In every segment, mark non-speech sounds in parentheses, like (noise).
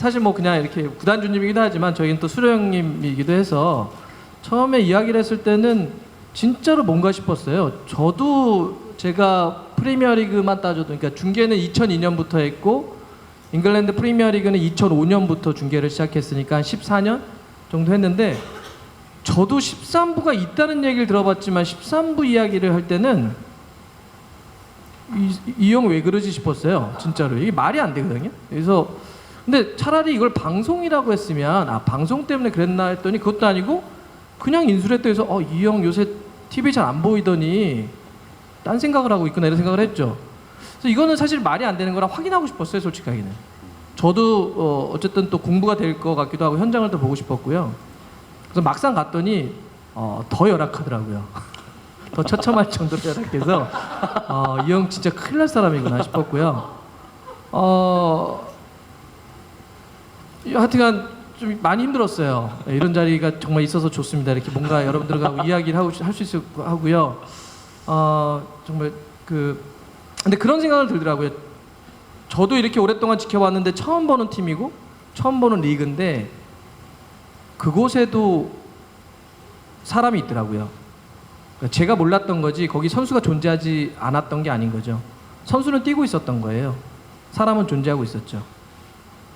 사실 뭐 그냥 이렇게 구단주님이기도 하지만 저희는 또 수령님이기도 해서 처음에 이야기를 했을 때는 진짜로 뭔가 싶었어요. 저도 제가 프리미어리그만 따져도 그러니까 중계는 2002년부터 했고 잉글랜드 프리미어리그는 2005년부터 중계를 시작했으니까 한 14년 정도 했는데 저도 13부가 있다는 얘기를 들어봤지만 13부 이야기를 할 때는 이 형왜 그러지 싶었어요. 진짜로 이게 말이 안 되거든요. 그래서 근데 차라리 이걸 방송이라고 했으면 아 방송 때문에 그랬나 했더니 그것도 아니고 그냥 인수를 했다 해서 어 이 형 요새 TV 잘 안 보이더니 딴 생각을 하고 있구나 이런 생각을 했죠. 그래서 이거는 사실 말이 안 되는 거라 확인하고 싶었어요, 솔직하게는. 저도 어, 어쨌든 또 공부가 될 것 같기도 하고 현장을 또 보고 싶었고요. 그래서 막상 갔더니 어, 더 열악하더라고요. (laughs) 더 처참할 정도로 열악해서 어, 이 형 진짜 큰일 날 사람이구나 싶었고요. 어, 이- 하여튼간 좀 많이 힘들었어요. 네, 이런 자리가 정말 있어서 좋습니다. 이렇게 뭔가 여러분들과 이야기를 하고 할 수 있을 거 하고요. 어, 정말 그 근데 그런 생각을 들더라고요. 저도 이렇게 오랫동안 지켜봤는데 처음 보는 팀이고 처음 보는 리그인데 그곳에도 사람이 있더라고요. 그러니까 제가 몰랐던 거지 거기 선수가 존재하지 않았던 게 아닌 거죠. 선수는 뛰고 있었던 거예요. 사람은 존재하고 있었죠.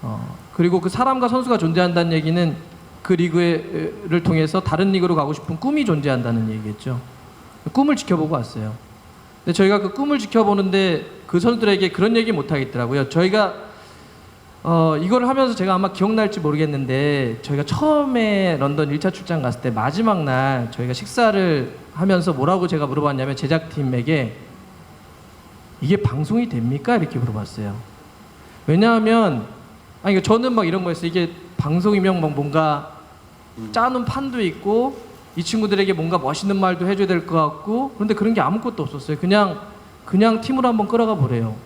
어, 그리고 그 사람과 선수가 존재한다는 얘기는 그 리그를 통해서 다른 리그로 가고 싶은 꿈이 존재한다는 얘기겠죠. 꿈을 지켜보고 왔어요. 근데 저희가 그 꿈을 지켜보는데 그 선수들에게 그런 얘기 못 하겠더라고요. 저희가 어, 이걸 하면서 제가 아마 기억날지 모르겠는데 저희가 처음에 런던 1차 출장 갔을 때 마지막 날 저희가 식사를 하면서 뭐라고 제가 물어봤냐면 제작팀에게 이게 방송이 됩니까? 이렇게 물어봤어요. 왜냐하면 아니 그러니까 저는 막 이런 거였어요. 이게 방송이면 막 뭔가 짜놓은 판도 있고 이 친구들에게 뭔가 멋있는 말도 해줘야 될 것 같고 그런데 그런 게 아무것도 없었어요. 그냥 그냥 팀으로 한번 끌어가 보래요.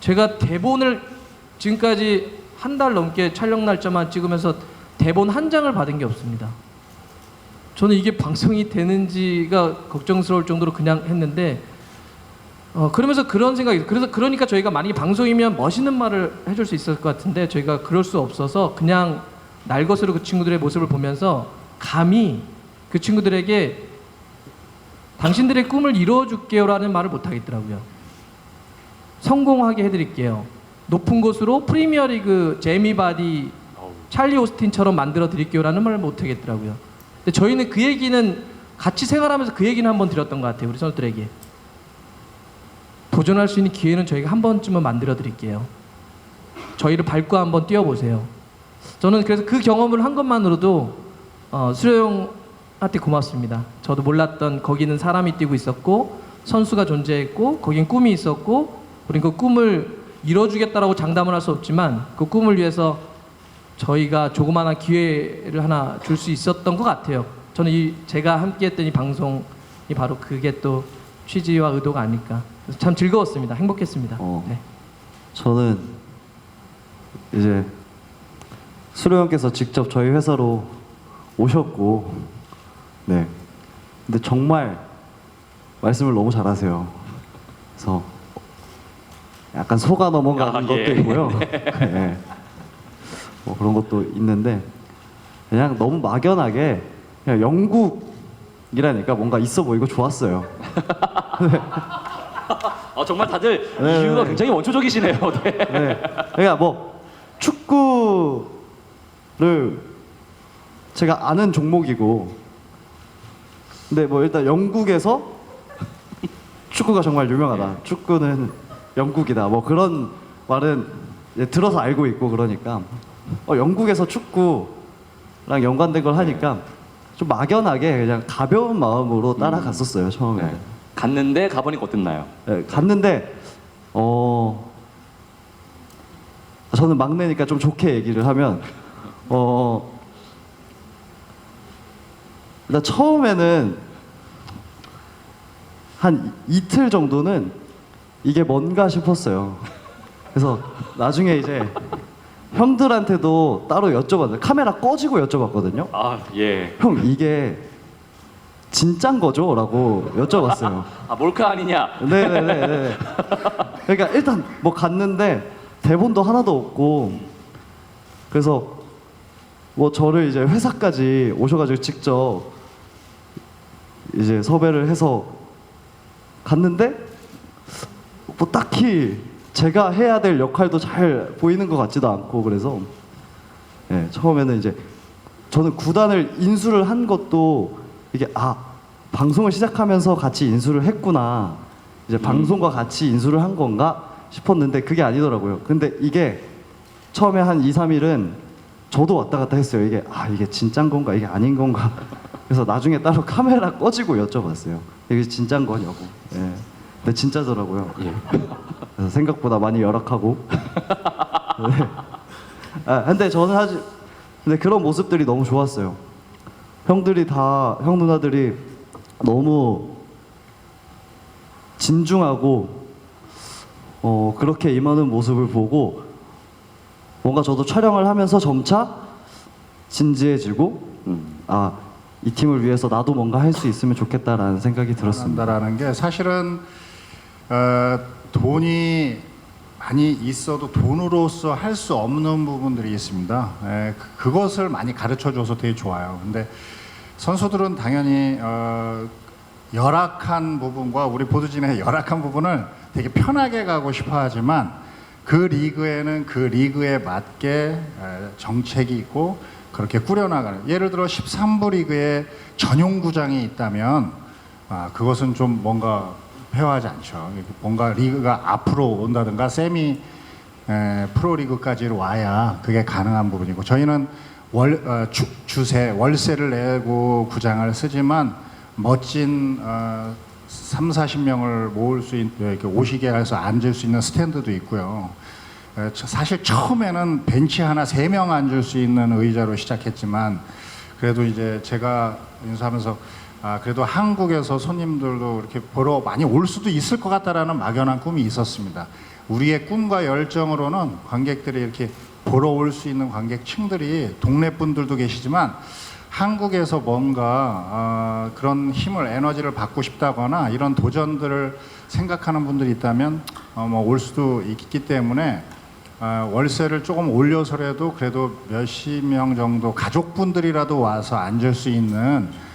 제가 대본을 지금까지 한 달 넘게 촬영 날짜만 찍으면서 대본 한 장을 받은 게 없습니다. 저는 이게 방송이 되는지가 걱정스러울 정도로 그냥 했는데 어 그러면서 그런 생각이 그래서 그러니까 저희가 만약에 방송이면 멋있는 말을 해줄 수 있을 것 같은데 저희가 그럴 수 없어서 그냥 날 것으로 그 친구들의 모습을 보면서 감히 그 친구들에게 당신들의 꿈을 이루어줄게요라는 말을 못 하겠더라고요. 성공하게 해드릴게요. 높은 곳으로 프리미어리그 제미 바디 찰리 오스틴처럼 만들어 드릴게요라는 말을 못 하겠더라고요. 근데 저희는 그 얘기는 같이 생활하면서 그 얘기는 한번 드렸던 것 같아요. 우리 선수들에게. 도전할 수 있는 기회는 저희가 한 번쯤은 만들어 드릴게요. 저희를 밟고 한번 뛰어보세요. 저는 그래서 그 경험을 한 것만으로도 어, 수료형한테 고맙습니다. 저도 몰랐던 거기는 사람이 뛰고 있었고 선수가 존재했고 거긴 꿈이 있었고 우린 그 꿈을 이뤄주겠다라고 장담을 할 수 없지만 그 꿈을 위해서 저희가 조그마한 기회를 하나 줄 수 있었던 것 같아요. 저는 이 제가 함께했던 이 방송이 바로 그게 또 취지와 의도가 아닐까. 그래서 참 즐거웠습니다. 행복했습니다. 어. 네. 저는 이제 수료 형께서 직접 저희 회사로 오셨고, 네. 근데 정말 말씀을 너무 잘하세요. 그래서 약간 속아 넘어가는 아, 것도 예. 있고요. (laughs) 네. 뭐 그런 것도 있는데 그냥 너무 막연하게 그냥 영국이라니까 뭔가 있어 보이고 좋았어요. (laughs) 아 정말 다들 네, 이유가 네. 굉장히 원초적이시네요. (laughs) 네. 네. 그러니까 뭐 축구를 제가 아는 종목이고 근데 뭐 일단 영국에서 (laughs) 축구가 정말 유명하다. 축구는 영국이다. 뭐 그런 말은 이제 들어서 알고 있고 그러니까 어, 영국에서 축구랑 연관된 걸 하니까 좀 막연하게 그냥 가벼운 마음으로 따라갔었어요 처음에. 네. 갔는데 가보니까 어땠나요? 네, 갔는데 어 저는 막내니까 좀 좋게 얘기를 하면 어 일단 처음에는 한 이틀 정도는 이게 뭔가 싶었어요. 그래서 나중에 이제 형들한테도 따로 여쭤봤는데 카메라 꺼지고 여쭤봤거든요. 아 예. 형 이게 진짠 거죠? 라고 여쭤봤어요. 아 몰카 아니냐? 네네네. 그러니까 일단 뭐 갔는데 대본도 하나도 없고 그래서 뭐 저를 이제 회사까지 오셔가지고 직접 이제 섭외를 해서 갔는데 뭐 딱히 제가 해야 될 역할도 잘 보이는 것 같지도 않고 그래서 예, 처음에는 이제 저는 구단을 인수를 한 것도 이게 아 방송을 시작하면서 같이 인수를 했구나 이제 방송과 같이 인수를 한 건가 싶었는데 그게 아니더라고요. 근데 이게 처음에 한 2, 3일은 저도 왔다 갔다 했어요. 이게 아 이게 진짠 건가 이게 아닌 건가. (laughs) 그래서 나중에 따로 카메라 꺼지고 여쭤봤어요. 이게 진짠 거냐고. 예. 근데 진짜더라고요. 예. (laughs) 그래서 생각보다 많이 열악하고. (laughs) 네. 아, 근데 저는 사실 근데 그런 모습들이 너무 좋았어요. 형들이 다 형 누나들이 너무 진중하고 어 그렇게 임하는 모습을 보고 뭔가 저도 촬영을 하면서 점차 진지해지고 음. 아 이 팀을 위해서 나도 뭔가 할 수 있으면 좋겠다라는 생각이 들었습니다. 한다라는 게 사실은 어, 돈이 많이 있어도 돈으로서 할 수 없는 부분들이 있습니다. 에, 그- 그것을 많이 가르쳐 줘서 되게 좋아요. 근데 선수들은 당연히 어, 열악한 부분과 우리 보드진의 (laughs) 열악한 부분을 되게 편하게 가고 싶어 하지만 그 리그에는 그 리그에 맞게 에, 정책이 있고 그렇게 꾸려나가는 예를 들어 13부 리그에 전용 구장이 있다면 아, 그것은 좀 뭔가 회화하지 않죠. 뭔가 리그가 앞으로 온다든가 세미 에, 프로리그까지 와야 그게 가능한 부분이고 저희는 월 어, 주, 주세 월세를 내고 구장을 쓰지만 멋진 어, 3, 40명을 모을 수 있는 이렇게 오시게 해서 앉을 수 있는 스탠드도 있고요. 에, 저- 사실 처음에는 벤치 하나 세명 앉을 수 있는 의자로 시작했지만 그래도 이제 제가 인수하면서 아 그래도 한국에서 손님들도 이렇게 보러 많이 올 수도 있을 것 같다라는 막연한 꿈이 있었습니다. 우리의 꿈과 열정으로는 관객들이 이렇게 보러 올 수 있는 관객층들이 동네 분들도 계시지만 한국에서 뭔가 아, 그런 힘을 에너지를 받고 싶다거나 이런 도전들을 생각하는 분들이 있다면 어, 뭐올 수도 있기 때문에 아, 월세를 조금 올려서라도 그래도 몇십 명 정도 가족분들이라도 와서 앉을 수 있는 어,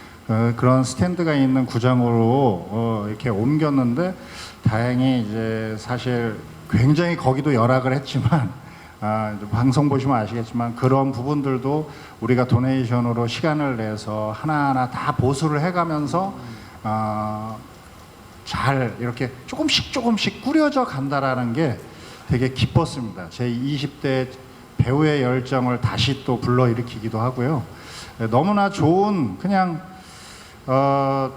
그런 스탠드가 있는 구장으로 어, 이렇게 옮겼는데 다행히 이제 사실 굉장히 거기도 열악을 했지만 (laughs) 아, 방송 보시면 아시겠지만 그런 부분들도 우리가 도네이션으로 시간을 내서 하나하나 다 보수를 해가면서 아, 잘 이렇게 조금씩 조금씩 꾸려져 간다라는 게 되게 기뻤습니다. 제 20대 배우의 열정을 다시 또 불러일으키기도 하고요. 예, 너무나 좋은 그냥 어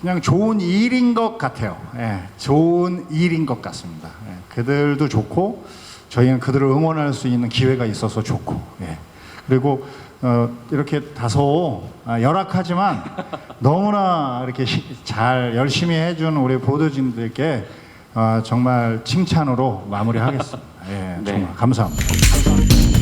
그냥 좋은 일인 것 같아요. 예, 좋은 일인 것 같습니다. 예, 그들도 좋고 저희는 그들을 응원할 수 있는 기회가 있어서 좋고 예. 그리고 어, 이렇게 다소 아, 열악하지만 너무나 이렇게 시- 잘 열심히 해준 우리 보도진들께 어, 정말 칭찬으로 마무리하겠습니다. 예, 네. 정말 감사합니다.